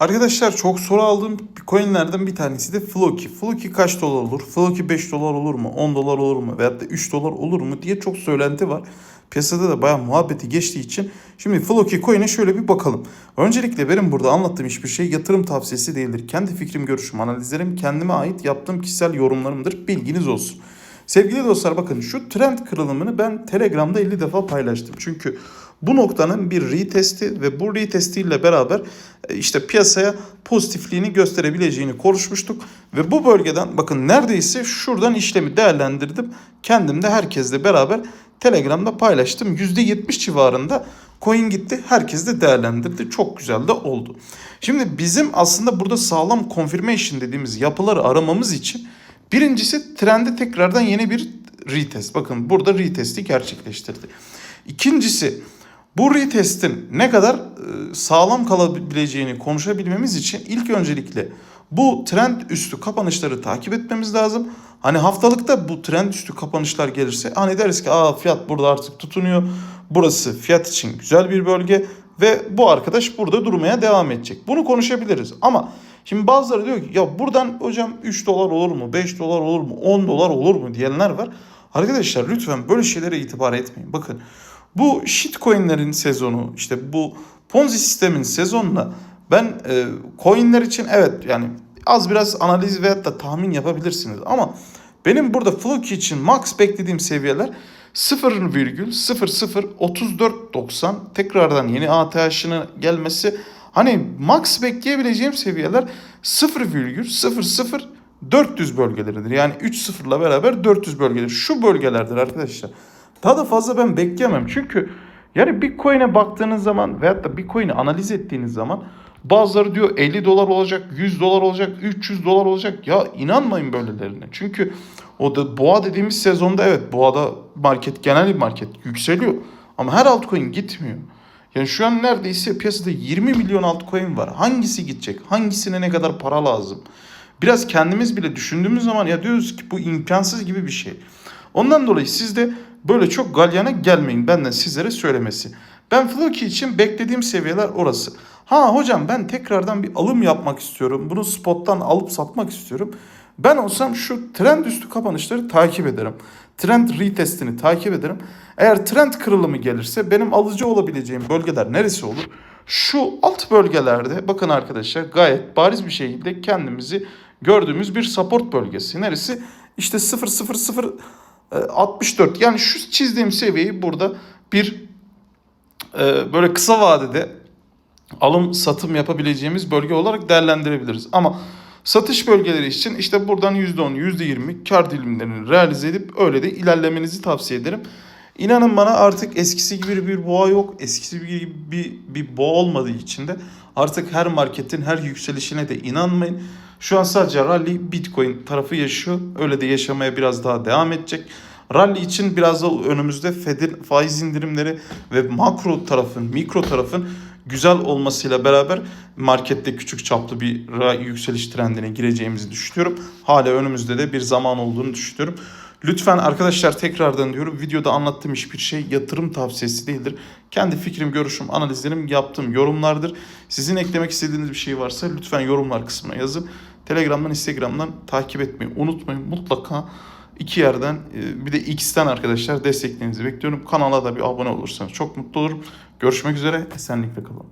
Arkadaşlar çok soru aldığım coinlerden bir tanesi de Floki. Floki kaç dolar olur? Floki 5 dolar olur mu? 10 dolar olur mu? Veyahut da 3 dolar olur mu diye çok söylenti var. Piyasada da bayağı muhabbeti geçtiği için şimdi Floki coin'e şöyle bir bakalım. Öncelikle benim burada anlattığım hiçbir şey yatırım tavsiyesi değildir. Kendi fikrim, görüşüm, analizlerim kendime ait yaptığım kişisel yorumlarımdır. Bilginiz olsun. Sevgili dostlar bakın şu trend kırılımını ben Telegram'da 50 defa paylaştım. Çünkü bu noktanın bir retesti ve bu retestiyle beraber e, işte piyasaya pozitifliğini gösterebileceğini konuşmuştuk. Ve bu bölgeden bakın neredeyse şuradan işlemi değerlendirdim. Kendim de herkesle beraber Telegram'da paylaştım. %70 civarında coin gitti. Herkes de değerlendirdi. Çok güzel de oldu. Şimdi bizim aslında burada sağlam confirmation dediğimiz yapıları aramamız için Birincisi trendi tekrardan yeni bir retest. Bakın burada retesti gerçekleştirdi. İkincisi bu retestin ne kadar e, sağlam kalabileceğini konuşabilmemiz için ilk öncelikle bu trend üstü kapanışları takip etmemiz lazım. Hani haftalıkta bu trend üstü kapanışlar gelirse hani deriz ki aa fiyat burada artık tutunuyor. Burası fiyat için güzel bir bölge ve bu arkadaş burada durmaya devam edecek. Bunu konuşabiliriz ama şimdi bazıları diyor ki ya buradan hocam 3 dolar olur mu 5 dolar olur mu 10 dolar olur mu diyenler var. Arkadaşlar lütfen böyle şeylere itibar etmeyin. Bakın bu shitcoinlerin sezonu işte bu ponzi sistemin sezonuna ben e, coinler için evet yani az biraz analiz veyahut da tahmin yapabilirsiniz ama benim burada Floki için max beklediğim seviyeler 0,003490 tekrardan yeni ATH'ının gelmesi hani max bekleyebileceğim seviyeler 0,00400 bölgeleridir. Yani 3 sıfırla beraber 400 bölgeleri. Şu bölgelerdir arkadaşlar. Daha da fazla ben bekleyemem. Çünkü yani Bitcoin'e baktığınız zaman veyahut da Bitcoin'i analiz ettiğiniz zaman bazıları diyor 50 dolar olacak, 100 dolar olacak, 300 dolar olacak. Ya inanmayın böylelerine. Çünkü o da boğa dediğimiz sezonda evet boğada market genel bir market yükseliyor. Ama her altcoin gitmiyor. Yani şu an neredeyse piyasada 20 milyon altcoin var. Hangisi gidecek? Hangisine ne kadar para lazım? Biraz kendimiz bile düşündüğümüz zaman ya diyoruz ki bu imkansız gibi bir şey. Ondan dolayı siz de böyle çok galyana gelmeyin benden sizlere söylemesi. Ben Floki için beklediğim seviyeler orası. Ha hocam ben tekrardan bir alım yapmak istiyorum. Bunu spottan alıp satmak istiyorum. Ben olsam şu trend üstü kapanışları takip ederim. Trend retestini takip ederim. Eğer trend kırılımı gelirse benim alıcı olabileceğim bölgeler neresi olur? Şu alt bölgelerde bakın arkadaşlar gayet bariz bir şekilde kendimizi gördüğümüz bir support bölgesi. Neresi? İşte 000 64 yani şu çizdiğim seviyeyi burada bir e, böyle kısa vadede alım satım yapabileceğimiz bölge olarak değerlendirebiliriz. Ama satış bölgeleri için işte buradan %10, %20 kar dilimlerini realize edip öyle de ilerlemenizi tavsiye ederim. İnanın bana artık eskisi gibi bir boğa yok. Eskisi gibi bir, bir boğa olmadığı için de artık her marketin her yükselişine de inanmayın. Şu an sadece rally Bitcoin tarafı yaşıyor. Öyle de yaşamaya biraz daha devam edecek. Rally için biraz da önümüzde Fed'in faiz indirimleri ve makro tarafın, mikro tarafın güzel olmasıyla beraber markette küçük çaplı bir yükseliş trendine gireceğimizi düşünüyorum. Hala önümüzde de bir zaman olduğunu düşünüyorum. Lütfen arkadaşlar tekrardan diyorum videoda anlattığım hiçbir şey yatırım tavsiyesi değildir. Kendi fikrim, görüşüm, analizlerim, yaptığım yorumlardır. Sizin eklemek istediğiniz bir şey varsa lütfen yorumlar kısmına yazın. Telegram'dan, Instagram'dan takip etmeyi unutmayın. Mutlaka iki yerden e, bir de X'ten arkadaşlar desteklerinizi bekliyorum. Kanala da bir abone olursanız çok mutlu olurum. Görüşmek üzere. Esenlikle kalın.